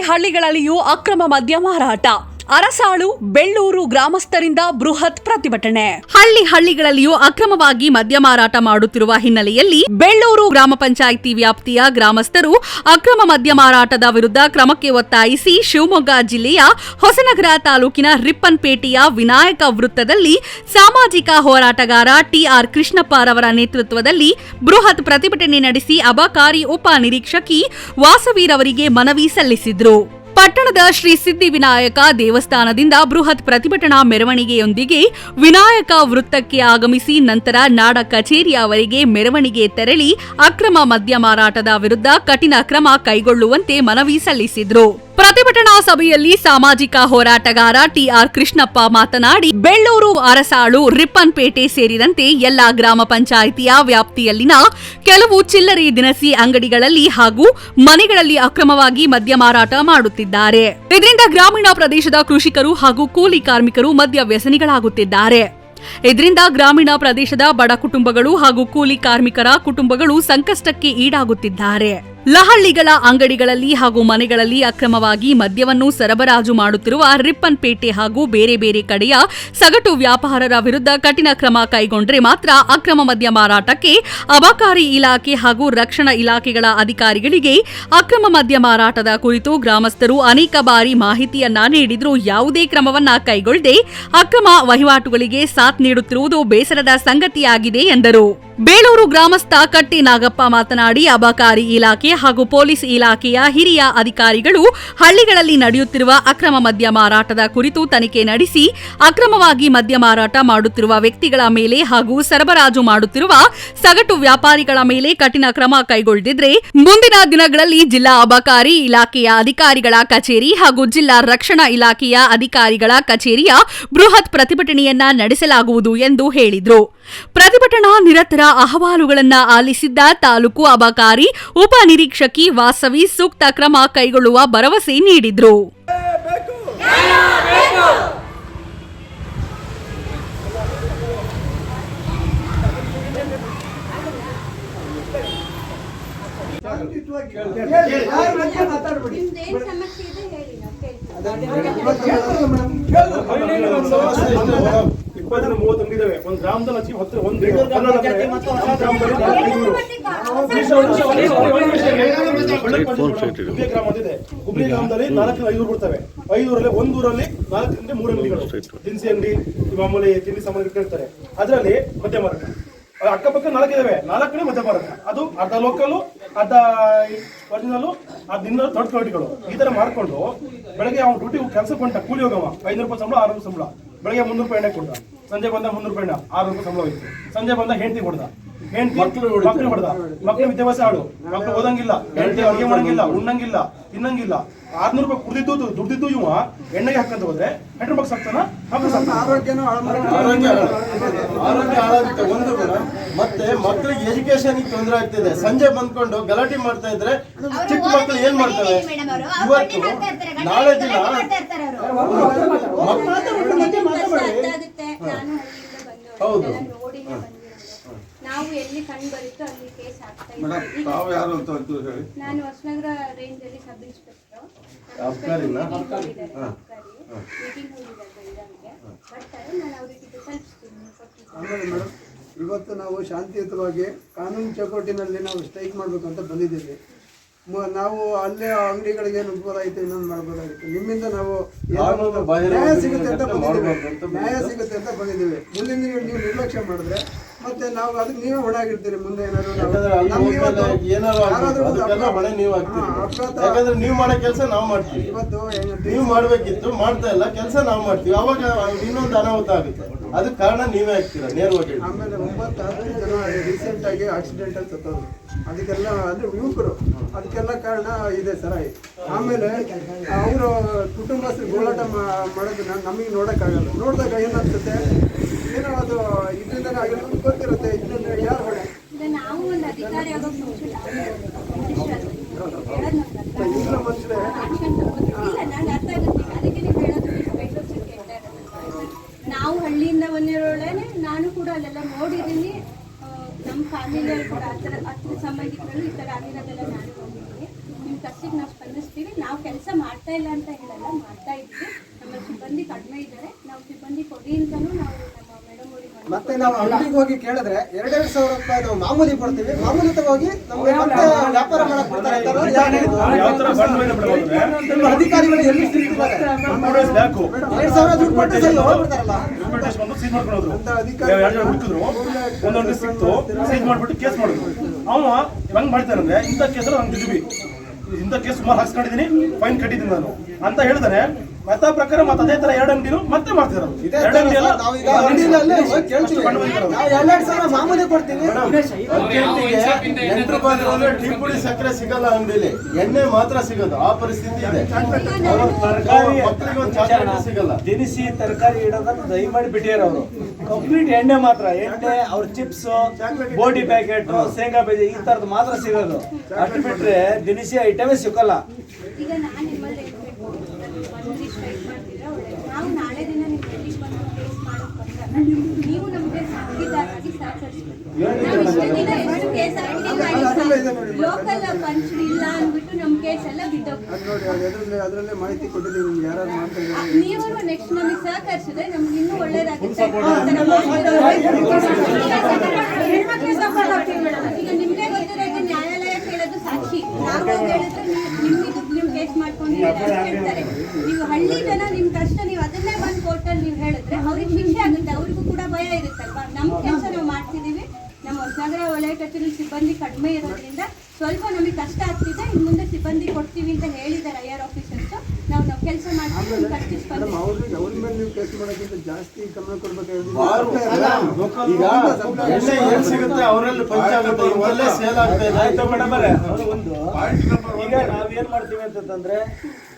ಹಳ್ಳಿಗಳಲ್ಲಿಯೂ ಅಕ್ರಮ ಮದ್ಯ ಮಾರಾಟ. ಅರಸಾಳು, ಬೆಳ್ಳೂರು ಗ್ರಾಮಸ್ಥರಿಂದ ಬೃಹತ್ ಪ್ರತಿಭಟನೆ. ಹಳ್ಳಿ ಹಳ್ಳಿಗಳಲ್ಲಿಯೂ ಅಕ್ರಮವಾಗಿ ಮದ್ಯ ಮಾರಾಟ ಮಾಡುತ್ತಿರುವ ಹಿನ್ನೆಲೆಯಲ್ಲಿ ಬೆಳ್ಳೂರು ಗ್ರಾಮ ಪಂಚಾಯಿತಿ ವ್ಯಾಪ್ತಿಯ ಗ್ರಾಮಸ್ಥರು ಅಕ್ರಮ ಮದ್ಯ ಮಾರಾಟದ ವಿರುದ್ಧ ಕ್ರಮಕ್ಕೆ ಒತ್ತಾಯಿಸಿ ಶಿವಮೊಗ್ಗ ಜಿಲ್ಲೆಯ ಹೊಸನಗರ ತಾಲೂಕಿನ ರಿಪ್ಪನ್ಪೇಟೆಯ ವಿನಾಯಕ ವೃತ್ತದಲ್ಲಿ ಸಾಮಾಜಿಕ ಹೋರಾಟಗಾರ ಟಿಆರ್ ಕೃಷ್ಣಪ್ಪರವರ ನೇತೃತ್ವದಲ್ಲಿ ಬೃಹತ್ ಪ್ರತಿಭಟನೆ ನಡೆಸಿ ಅಬಕಾರಿ ಉಪ ನಿರೀಕ್ಷಕಿ ವಾಸವೀರವರಿಗೆ ಮನವಿ ಸಲ್ಲಿಸಿದ್ರು. ಪಟ್ಟಣದ ಶ್ರೀ ಸಿದ್ಧಿವಿನಾಯಕ ದೇವಸ್ಥಾನದಿಂದ ಬೃಹತ್ ಪ್ರತಿಭಟನಾ ಮೆರವಣಿಗೆಯೊಂದಿಗೆ ವಿನಾಯಕ ವೃತ್ತಕ್ಕೆ ಆಗಮಿಸಿ ನಂತರ ನಾಡ ಕಚೇರಿಯವರೆಗೆ ಮೆರವಣಿಗೆ ತೆರಳಿ ಅಕ್ರಮ ಮದ್ಯ ಮಾರಾಟದ ವಿರುದ್ಧ ಕಠಿಣ ಕ್ರಮ ಕೈಗೊಳ್ಳುವಂತೆ ಮನವಿ ಸಲ್ಲಿಸಿದ್ರು. ಪ್ರತಿಭಟನಾ ಸಭೆಯಲ್ಲಿ ಸಾಮಾಜಿಕ ಹೋರಾಟಗಾರ ಟಿಆರ್ ಕೃಷ್ಣಪ್ಪ ಮಾತನಾಡಿ, ಬೆಳ್ಳೂರು ಅರಸಾಳು ರಿಪ್ಪನ್ಪೇಟೆ ಸೇರಿದಂತೆ ಎಲ್ಲಾ ಗ್ರಾಮ ಪಂಚಾಯಿತಿಯ ವ್ಯಾಪ್ತಿಯಲ್ಲಿನ ಕೆಲವು ಚಿಲ್ಲರೆ ದಿನಸಿ ಅಂಗಡಿಗಳಲ್ಲಿ ಹಾಗೂ ಮನೆಗಳಲ್ಲಿ ಅಕ್ರಮವಾಗಿ ಮದ್ಯ ಮಾರಾಟ ಮಾಡುತ್ತಿದ್ದಾರೆ. ಇದರಿಂದ ಗ್ರಾಮೀಣ ಪ್ರದೇಶದ ಕೃಷಿಕರು ಹಾಗೂ ಕೂಲಿ ಕಾರ್ಮಿಕರು ಮದ್ಯ ವ್ಯಸನಿಗಳಾಗುತ್ತಿದ್ದಾರೆ. ಇದರಿಂದ ಗ್ರಾಮೀಣ ಪ್ರದೇಶದ ಬಡ ಕುಟುಂಬಗಳು ಹಾಗೂ ಕೂಲಿ ಕಾರ್ಮಿಕರ ಕುಟುಂಬಗಳು ಸಂಕಷ್ಟಕ್ಕೆ ಈಡಾಗುತ್ತಿದ್ದಾರೆ. ಲಹಳ್ಳಿಗಳ ಅಂಗಡಿಗಳಲ್ಲಿ ಹಾಗೂ ಮನೆಗಳಲ್ಲಿ ಅಕ್ರಮವಾಗಿ ಮದ್ಯವನ್ನು ಸರಬರಾಜು ಮಾಡುತ್ತಿರುವ ರಿಪ್ಪನ್ಪೇಟೆ ಹಾಗೂ ಬೇರೆ ಬೇರೆ ಕಡೆಯ ಸಗಟು ವ್ಯಾಪಾರರ ವಿರುದ್ಧ ಕಠಿಣ ಕ್ರಮ ಕೈಗೊಂಡರೆ ಮಾತ್ರ ಅಕ್ರಮ ಮದ್ಯ ಮಾರಾಟಕ್ಕೆ ಅಬಕಾರಿ ಇಲಾಖೆ ಹಾಗೂ ರಕ್ಷಣಾ ಇಲಾಖೆಗಳ ಅಧಿಕಾರಿಗಳಿಗೆ ಅಕ್ರಮ ಮದ್ಯ ಮಾರಾಟದ ಕುರಿತು ಗ್ರಾಮಸ್ಥರು ಅನೇಕ ಬಾರಿ ಮಾಹಿತಿಯನ್ನ ನೀಡಿದರೂ ಯಾವುದೇ ಕ್ರಮವನ್ನ ಕೈಗೊಳ್ಳದೆ ಅಕ್ರಮ ವಹಿವಾಟುಗಳಿಗೆ ಸಾಥ್ ನೀಡುತ್ತಿರುವುದು ಬೇಸರದ ಸಂಗತಿಯಾಗಿದೆ ಎಂದರು. ಬೇಳೂರು ಗ್ರಾಮಸ್ಥ ಕಟ್ಟಿ ನಾಗಪ್ಪ ಮಾತನಾಡಿ, ಅಬಕಾರಿ ಇಲಾಖೆ ಹಾಗೂ ಪೊಲೀಸ್ ಇಲಾಖೆಯ ಹಿರಿಯ ಅಧಿಕಾರಿಗಳು ಹಳ್ಳಿಗಳಲ್ಲಿ ನಡೆಯುತ್ತಿರುವ ಅಕ್ರಮ ಮದ್ಯ ಮಾರಾಟದ ಕುರಿತು ತನಿಖೆ ನಡೆಸಿ, ಅಕ್ರಮವಾಗಿ ಮದ್ಯ ಮಾರಾಟ ಮಾಡುತ್ತಿರುವ ವ್ಯಕ್ತಿಗಳ ಮೇಲೆ ಹಾಗೂ ಸರಬರಾಜು ಮಾಡುತ್ತಿರುವ ಸಗಟು ವ್ಯಾಪಾರಿಗಳ ಮೇಲೆ ಕಠಿಣ ಕ್ರಮ ಕೈಗೊಳ್ಳದಿದ್ರೆ, ಮುಂದಿನ ದಿನಗಳಲ್ಲಿ ಜಿಲ್ಲಾ ಅಬಕಾರಿ ಇಲಾಖೆಯ ಅಧಿಕಾರಿಗಳ ಕಚೇರಿ ಹಾಗೂ ಜಿಲ್ಲಾ ರಕ್ಷಣಾ ಇಲಾಖೆಯ ಅಧಿಕಾರಿಗಳ ಕಚೇರಿಯ ಬೃಹತ್ ಪ್ರತಿಭಟನೆಯನ್ನ ನಡೆಸಲಾಗುವುದು ಎಂದು ಹೇಳಿದರು. ಪ್ರತಿಭಟನಾ ನಿರತರ ಅಹವಾಲುಗಳನ್ನ ಆಲಿಸಿದ್ದ ತಾಲೂಕು ಅಬಕಾರಿ ಉಪ ನಿರೀಕ್ಷಕಿ ವಾಸವಿ ಸೂಕ್ತ ಕ್ರಮ ಕೈಗೊಳ್ಳುವ ಭರವಸೆ ನೀಡಿದ್ರು. ಸಮಸ್ಯೆ ಇದೆ ಹೇಳಿ ನಾವು ಕೇಳ್ತೀವಿ ಇಪ್ಪತ್ತರಿಂದ ಮೂವತ್ತು ಅಂಗಡಿ ಇದಾವೆ ಒಂದು ಗ್ರಾಮದಲ್ಲಿ ಹಚ್ಚಿ ಹತ್ತು ಒಂದು ಹುಬ್ಳಿ ಗ್ರಾಮ ಅಂತಿದೆ ಹುಬ್ಳಿ ಗ್ರಾಮದಲ್ಲಿ ನಾಲ್ಕು ಐದು ಬರ್ತವೆ ಐದೂರಲ್ಲಿ ಒಂದು ಊರಲ್ಲಿ ನಾಲ್ಕು ಗಂಟೆ ಮೂರು ಅಂಗಡಿಗಳು ದಿನಸಿ ಅಂಗಡಿ ಮಾಮೂಲಿ ತಿಂಡಿ ಸಾಮಾನು ಕೇಳ್ತಾರೆ ಅದರಲ್ಲಿ ಮಧ್ಯ ಮಾರಾಟ ಅದು ಅಕ್ಕಪಕ್ಕ ನಾಲ್ಕು ಇದಾವೆ ನಾಲ್ಕು ಕಡೆ ಮಧ್ಯ ಮಾರಾಟ ಅದು ಅರ್ಧ ಲೋಕಲ್ ಅರ್ಧ ಒರಿಜಿನಲ್ ಆ ಇನ್ನೂರು ದೊಡ್ಡ ಕ್ವಾಲಿಟಿಗಳು ಈ ತರ ಮಾಡ್ಕೊಂಡು ಬೆಳಗ್ಗೆ ಅವ್ನು ಡ್ಯೂಟಿ ಕೆಲಸ ಹೊಂಟ ಕೂಲಿ ಹೋಗವ ಐನೂರು ರೂಪಾಯಿ ಸಂಬಳ ಆರು ಸಂಬಳ ಬೆಳಗ್ಗೆ ಮುನ್ನೂರು ರೂಪಾಯಿ ಎಣ್ಣೆ ಕೊಡ್ದ ಸಂಜೆ ಬಂದ ಮುನ್ನೂರು ರೂಪಾಯಿ ನಾ ಆರು ರೂಪಾಯಿ ಸಂಬಳ ಹೋಯ್ತು. ಸಂಜೆ ಬಂದ ಹೆಂಡತಿ ಕೊಡ್ದ ಹೆಂಡತಿ ಮಕ್ಕಳು ಮಕ್ಕಳು ಹೊಡೆದ. ಮಕ್ಕಳು ವಿದ್ಯಾಭ್ಯಾಸ ಆಡು. ಮಕ್ಕಳು ಓದಂಗಿಲ್ಲ. ಹೆಂಡತಿ ಅಡುಗೆ ಮಾಡಂಗಿಲ್ಲ. ಉಣ್ಣಂಗಿಲ್ಲ. ತಿನ್ನಂಗಿಲ್ಲ. ಆರ್ನೂರು ರೂಪಾಯಿ ಕುಡಿದಿದ್ದು ದುಡ್ದಿದ್ದು ಇವ. ಎಣ್ಣೆಗೆ ಹಾಕಂತ ಹೋದ್ರೆ ಹೆಂಡ್ರ ಮಕ್ಳು ಸಾಕ್ತಾನ? ಮಕ್ಕಳು ಸಾಕ್ತಾನ? ಆರೋಗ್ಯನೂ ಆರೋಗ್ಯ ಆರೋಗ್ಯ ಹಾಳಾಗುತ್ತೆ ಒಂದು ಕೂಡ ಮತ್ತೆ ಮಕ್ಕಳಿಗೆ ಎಜುಕೇಶನ್ ತೊಂದರೆ ಆಗ್ತಿದೆ. ಸಂಜೆ ಬಂದ್ಕೊಂಡು ಗಲಾಟೆ ಮಾಡ್ತಾ ಇದ್ರೆ ಚಿಕ್ಕ ಮಕ್ಕಳು ಏನ್ ಮಾಡ್ತಾರೆ? ಇವತ್ತು ನಾಳೆ ದಿನ ಹೌದು. ನಾವು ಎಲ್ಲಿ ಕಂಡು ಬರುತ್ತೋ ಅಲ್ಲಿ ಕೇಸ್ ಹಾಕ್ತೀವಿ ಮೇಡಮ್ ತಾವು ಯಾರು ಅಂತ ಒಂಚೂರು ಹೇಳಿ. ನಾನು ಹೊಸನಗರ ರೇಂಜ್ ಅಲ್ಲಿ ಸಬ್ ಇನ್ಸ್ಪೆಕ್ಟರ್ ಅಬ್ಕಾರಿ ಮೀಟಿಂಗ್. ಹೋಗಿದ್ದಾರೆ ಬರ್ತಾರೆ ನಾನು ಅವರಿಗೆ ಆಮೇಲೆ ಮೇಡಮ್ ಇವತ್ತು ನಾವು ಶಾಂತಿಯುತವಾಗಿ ಕಾನೂನು ಚೌಕಟ್ಟಿನಲ್ಲಿ ನಾವು ಸ್ಟ್ರೈಕ್ ಮಾಡ್ಬೇಕಂತ ಬಂದಿದ್ದೀವಿ. ಮ- ನಾವು ಅಲ್ಲೇ ಅಂಗಡಿಗಳಿಗೆ ನುಗ್ಬೋದಾಗಿತ್ತು ಇನ್ನೊಂದು ಮಾಡ್ಬೋದಾಗಿತ್ತು. ನಿಮ್ಮಿಂದ ನಾವು ನ್ಯಾಯ ಸಿಗುತ್ತೆ ಅಂತ ಬಂದಿದ್ದೀವಿ. ನ್ಯಾಯ ಸಿಗುತ್ತೆ ಅಂತ ಬಂದಿದ್ದೀವಿ. ಮುಂದಿನ ದಿನ ನೀವು ನಿರ್ಲಕ್ಷ್ಯ ಮಾಡಿದ್ರೆ ಮತ್ತೆ ನಾವು ಅದಕ್ಕೆ ನೀವೇ ಹೊಣೆ ಆಗಿರ್ತೀರಿ. ಮುಂದೆ ಏನಾದ್ರು ನಾವು- ಯಾಕಂದ್ರೆ ನೀವು ನೀವು ಮಾಡೋ ಕೆಲಸ ನಾವು ಮಾಡ್ತೀವಿ. ಇವತ್ತು ನೀವು ಮಾಡ್ಬೇಕಿತ್ತು ಮಾಡ್ತಾ ಇಲ್ಲ ಕೆಲಸ ನಾವು ಮಾಡ್ತೀವಿ. ಅವಾಗ ಇನ್ನೊಂದು ಅನಾಹುತ ಆಗುತ್ತೆ. ಅದಕ್ಕೆ ಕಾರಣ ನೀವೇ ಆಗ್ತೀರಾ ನೇರವಾಗಿ ಆಮೇಲೆ ಒಂಬತ್ತು ಹತ್ತು ಜನ ಆಗಿ ಆಕ್ಸಿಡೆಂಟ್ ಅಲ್ಲಿ ಸತ್ತೋದ್ರು ಅದಕ್ಕೆಲ್ಲ ಅಂದ್ರೆ ಯುವಕರು ಅದಕ್ಕೆಲ್ಲ ಕಾರಣ ಇದೆ ಸರಾಯಿ ಆಮೇಲೆ ಅವರು ಕುಟುಂಬಸ್ಥರು ಗೋಳಾಟ ಮಾಡೋದನ್ನ ನಮಗೆ ನೋಡೋಕ್ಕಾಗಲ್ಲ. ನೋಡಿದಾಗ ಏನಾಗ್ತದೆ? ಏನೋ ಅದು ಇದರಿಂದ ಆಗಿರೋದು ಗೊತ್ತಿರುತ್ತೆ. ಇದರಿಂದ ಯಾರು ಈಗ ನಾವು ಮನುಷ್ಯರೇ ಹಳ್ಳಿಯಿಂದ ಬಂದಿರೋಳೇನೆ ನಾನು ಕೂಡ ಅಲ್ಲೆಲ್ಲ ನೋಡಿದ್ದೀನಿ. ಫ್ಯಾಮಿಲಿಯಲ್ಲಿ ಕೂಡ ಆ ಥರ ಹತ್ತಿರ ಸಂಬಂಧಿಕರು ಈ ಥರ ಆಗಿರೋದೆಲ್ಲ ನಾನು ನೋಡಿದ್ದೀನಿ ನಿಮ್ಮ ಕಷ್ಟಕ್ಕೆ ನಾವು ಸ್ಪಂದಿಸ್ತೀವಿ. ನಾವು ಕೆಲಸ ಮಾಡ್ತಾ ಇಲ್ಲ ಅಂತ ಹೇಳಲ್ಲ ಮಾಡ್ತಾ ಇದ್ದೀವಿ ನಮ್ಮ ಸಿಬ್ಬಂದಿ ಕಡಿಮೆ ಇದ್ದಾರೆ ನಾವು ಸಿಬ್ಬಂದಿ ಕೊಡಿ ಅಂತಾನೂ ನಾವು ನಮ್ಮ ಮೇಡಮ್ ಅವರಿಗೆ ಮತ್ತೆ ನಾವು ಅಂಗಡಿಗೆ ಹೋಗಿ ಕೇಳಿದ್ರೆ ಎರಡೆರಡು ಸಾವಿರ ರೂಪಾಯಿ ನಾವು ಮಾಮೂಲಿ ಕೊಡ್ತೀವಿ. ಮಾಮೂಲಿ ತಗೋಗಿ ನಮ್ಗೆ ಮತ್ತೆ ವ್ಯಾಪಾರ ಮಾಡಕ್ ಕೊಡ್ತಾರೆ ಅಂತ ಯಾರು ಹೇಳಿದ್ರು? ಅಧಿಕಾರಿಗಳು ಎಲ್ಲಿ ಸಿಗ್ತಿದ್ದಾರೆ? ಎರಡ್ ಸಾವಿರ ದುಡ್ಡು ಕೊಟ್ಟು ಸರಿ ಹೋಗ್ಬಿಡ್ತಾರಲ್ಲ. ಮಾಡ್ಕೊಂಡು ಹೋದ್ರು ಎರಡು ಜನ ಹುಡುಕಿದ್ರು ಒಂದೊಂದು ಸಿಕ್ತು ಮಾಡ್ಬಿಟ್ಟು ಕೇಸ್ ಮಾಡಿದ್ರು ಅವ ಹೆಂಗ್ ಮಾಡ್ತಾನಂದ್ರೆ ಇಂಥ ನಂಗೆ ಇಂಥ ಕೇಸ್ ಸುಮಾರು ಹಾಕ್ಸ್ಕೊಂಡಿದ್ದೀನಿ ಫೈನ್ ಕಟ್ಟಿದ್ದೀನಿ ನಾನು. ಅಂತ ಹೇಳಿದಾನೆ ಮತ ಪ್ರಕಾರ ಮತ್ತೆ ಅದೇ ತರ ಎರಡು ಅಂಗಡಿನು ಮತ್ತೆ ಮಾಡ್ತಿದ್ರು ಇದೇ ಎರಡು ಅಂಗಡಿ ಅಲ್ಲ ಮಾಮೂಲಿ ಕೊಡ್ತೀವಿ. ಎಂಟ್ರು ಟೀ ಪುಡಿ ಸಕ್ಕರೆ ಸಿಗಲ್ಲ ಅಂಗಡಿಲಿ. ಎಣ್ಣೆ ಮಾತ್ರ ಸಿಗೋದು ಆ ಪರಿಸ್ಥಿತಿ ಇದೆ. ತರಕಾರಿ ಸಿಗಲ್ಲ. ದಿನಸಿ ತರಕಾರಿ ಇಡೋದನ್ನ ದಯಮಾಡಿ ಬಿಟ್ಟಿದ್ದಾರೆ ಅವರು. ಕಂಪ್ಲೀಟ್ ಎಣ್ಣೆ ಮಾತ್ರ ಎಣ್ಣೆ ಅವ್ರ ಚಿಪ್ಸ್ ಬೋಟಿ ಪ್ಯಾಕೆಟ್ ಶೇಂಗಾ ಬೀಜ ಈ ತರದ್ ಮಾತ್ರ ಸಿಗೋದು. ಅಷ್ಟು ಬಿಟ್ರೆ ದಿನಸಿ ಐಟಮೇ ಸಿಕ್ಕಲ್ಲ ಈಗ ನಾನು ನಿಮ್ಮಲ್ಲಿ ಹೇಳ್ಬೇಕು ಬಂದು ಸ್ಟ್ರೈಕ್ ಮಾಡ್ತಿದ್ರೆ ಒಳ್ಳೆಯದು ನಾವು ನಾಳೆ ದಿನ ನಿಮ್ಮ ಎಲ್ಲಿಗೆ ಬಂದು ಕೇಸ್ ಮಾಡೋಕೆ ಬಂದಾಗ ನೀವು ನಮಗೆ ಸಾಕ್ಷಿದಾರಾಗಿ ಸಹಕರಿಸ್ಬೇಕು ನಾವು ಇಷ್ಟು ದಿನ ಎಷ್ಟು ಕೇಸ್ ಲೋಕಲ್ ಪಂಚ್ ಇಲ್ಲ ಅಂದ್ಬಿಟ್ಟು ನಮ್ಮ ಕೇಸ್ ಎಲ್ಲ ಬಿದ್ದೋಗ್ತದೆ ಅದರಲ್ಲೇ ಮಾಹಿತಿ ಕೊಟ್ಟಿದ್ದೀವಿ ನಿಮ್ಗೆ ಯಾರು ಮಾಡ್ತಾ ಇದ್ದಾರೆ? ನೀವು ನೆಕ್ಸ್ಟ್ ನಮಗೆ ಸಹಕರಿಸಿದ್ರೆ ನಮ್ಗೆ ಇನ್ನೂ ಒಳ್ಳೇದಾಗುತ್ತೆ. ಈಗ ನಿಮ್ಗೆ ಗೊತ್ತಿರೋದು ನ್ಯಾಯಾಲಯ ಕೇಳೋದು ಸಾಕ್ಷಿ. ನಾವು ಹೇಳಿದ್ರೆ ನೀವು- ನೀವು ಕೇಸ್ ಮಾಡ್ಕೊಂಡು ಹೇಳ್ತಾರೆ ನೀವು ಹಳ್ಳಿ ಜನ ನಿಮ್ ಕಷ್ಟ ನೀವು ಅದನ್ನೇ ಬಂದು ಕೋರ್ಟಲ್ಲಿ ನೀವು ಹೇಳಿದ್ರೆ ಅವ್ರಿಗೆ ಶಿಕ್ಷೆ ಆಗುತ್ತೆ ಅವ್ರಿಗೂ ಕೂಡ ಭಯ ಇರುತ್ತಲ್ವಾ ನಮ್ಮ ಕೆಲಸ ನಾವು ಮಾಡ್ತಿದೀವಿ ನಮ್ಮ ಹೊಸನಗರ ವಲಯ ಕಚೇರಿ ಸಿಬ್ಬಂದಿ ಕಡಿಮೆ ಇರೋದ್ರಿಂದ ಸ್ವಲ್ಪ ನಮಗೆ ಕಷ್ಟ ಆಗ್ತಿದೆ. ಇನ್ನು ಮುಂದೆ ಸಿಬ್ಬಂದಿ ಕೊಡ್ತೀವಿ ಅಂತ ಹೇಳಿದ್ದಾರೆ ಐ ಆರ್ ಆಫೀಸರ್ಸ್. ನಾವು ನಾವು ಕೆಲಸ ಮಾಡ್ತೀವಿ ಕಷ್ಟ ಜಾಸ್ತಿ ಗಮನ ಈಗ ನಾವೇನ್ ಮಾಡ್ತೀವಿ ಅಂತಂದ್ರೆ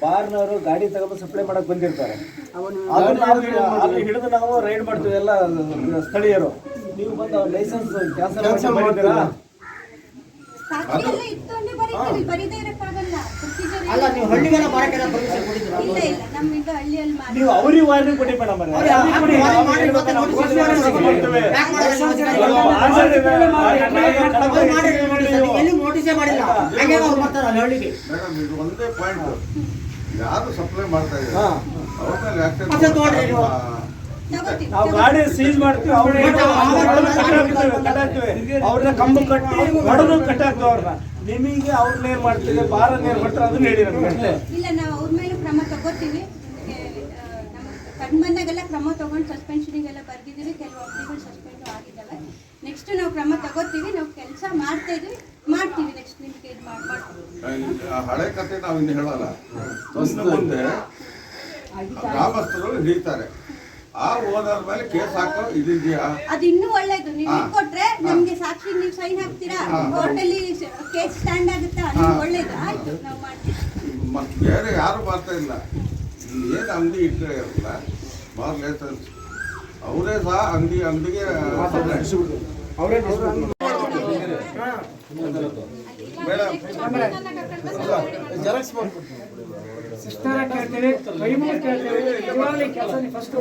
ಬಾರ್ನವರು ಗಾಡಿ ತಗೊಂಡು ಸಪ್ಲೈ ಮಾಡಕ್ ಬಂದಿರ್ತಾರೆ. ಅವನು ಅದನ್ನ ನಾವು ಅಲ್ಲಿ ಹಿಡಿದು ನಾವು ರೈಡ್ ಮಾಡ್ತೀವಿ ಎಲ್ಲ ಸ್ಥಳೀಯರು. ನೀವು ಬಂದು ಲೈಸೆನ್ಸ್ ಕ್ಯಾನ್ಸಲ್ ಮಾಡಿದ್ದೀರಾ ಇತ್ತು ಅಂದ್ರೆ ಬರೀದೇ ಇರಕ್ಕಾಗಲ್ಲ ಪ್ರೊಸೀಜರ್ ಅಲ್ಲ ನೀವು ಹಳ್ಳಿಗೆಲ್ಲ ಬರಕ್ಕೆಲ್ಲ ಪರ್ಮಿಷನ್ ಕೊಟ್ಟಿದ್ದೀರಾ ಇಲ್ಲ ಇಲ್ಲ ನಮ್ಮಿಂದ ಹಳ್ಳಿಯಲ್ಲಿ ನೀವು ಅವ್ರಿಗೆ ವಾರ್ನಿಂಗ್ ಕೊಡಿ ಮೇಡಮ್ ಎಲ್ಲಿ ನೋಟಿಸೇ ಮಾಡಿಲ್ಲ ಹಂಗೆ ಅವ್ರು ಬರ್ತಾರೆ ಅಲ್ಲಿ ಹಳ್ಳಿಗೆ ಮೇಡಮ್ ಇದು ಒಂದೇ ಪಾಯಿಂಟ್ ಯಾರು ಸಪ್ಲೈ ಮಾಡ್ತಾ ಇದ್ದಾರೆ. ಅವ್ರ ಮೇಲೆ ನೀವು. ಗಾಡಿ ಸೀಸ್ ಮಾಡ್ತೀವಿ ಅವ್ರನ್ನ ಕಂಬ ಕಟ್ಟಿ ಹೊಡೆದು ಕಟ್ಟಾಕ್ತೀವಿ ಅವ್ರನ್ನ ನಿಮಗೆ ಅವ್ರನ್ನ ಏನ್ ಮಾಡ್ತೀವಿ ಬಾರನ್ನ ಏನ್ ಮಾಡ್ತಾರೆ ಅದನ್ನ ಹೇಳಿ ನಮ್ಗೆ. ಇಲ್ಲ ನಾವು ಅವ್ರ ಮೇಲೆ ಕ್ರಮ ತಗೋತೀವಿ. ನಮ್ಗೆ, ಆ, ನಮ್ಮ ಕಂಡು ಬಂದಾಗೆಲ್ಲ ಕ್ರಮ ತಗೊಂಡು ಸಸ್ಪೆನ್ಷನಿಗೆಲ್ಲ ಬರ್ದಿದ್ದೀವಿ ಕೆಲವು ಅಂಗಡಿಗಳು ಸಸ್ಪೆಂಡ್ ಆಗಿದ್ದಾವೆ. ನೆಕ್ಸ್ಟ್ ನಾವು ಕ್ರಮ ತಗೋತೀವಿ ನಾವು ಕೆಲಸ ಮಾಡ್ತಾ ಇದ್ವಿ ಮಾಡ್ತೀವಿ ನೆಕ್ಸ್ಟ್ ನಿಮ್ಗೆ ಇದು ಮಾಡ್ತೀವಿ. ಆ ಹಳೆ ಕತೆ ನಾವು ಇನ್ನು ಹೇಳಲ್ಲ ಮುಂದೆ ಗ್ರಾಮಸ್ಥರು ಹಿಡಿತಾರೆ ಆ ಮೇಲೆ ಕೇಸ್ ಹಾಕೋ ಇದಿದೆಯಾ? ಅದು ಇನ್ನೂ ಒಳ್ಳೇದು. ನೀವು ಕೊಟ್ರೆ ನಮ್ಗೆ ಸಾಕ್ಷಿ ನೀವು ಸೈನ್ ಹಾಕ್ತೀರಾ? ಕೋರ್ಟಲ್ಲಿ ಕೇಸ್ ಸ್ಟ್ಯಾಂಡ್ ಆಗುತ್ತಾ? ಅದು ಒಳ್ಳೇದು. ಆಯ್ತು ನಾವು ಮಾಡ್ತೀವಿ. ಮತ್ತೆ ಬೇರೆ ಯಾರು ಬರ್ತಾ ಇಲ್ಲ. ಏನು ಅಂಗಡಿ ಇಟ್ಟರೆ ಇರಲ್ಲ ಅವರೇ ಸಹ ಅಂಗಡಿ ಅಂಗಡಿಗೆ ಜೆರಾಕ್ಸ್ ಮಾಡ್ಕೊಡ್ತೀನಿ. ಕೇಳ್ತೀವಿ ಕೈ ಕೇಳ್ತೀವಿ ಕೆಲಸ ಫಸ್ಟ್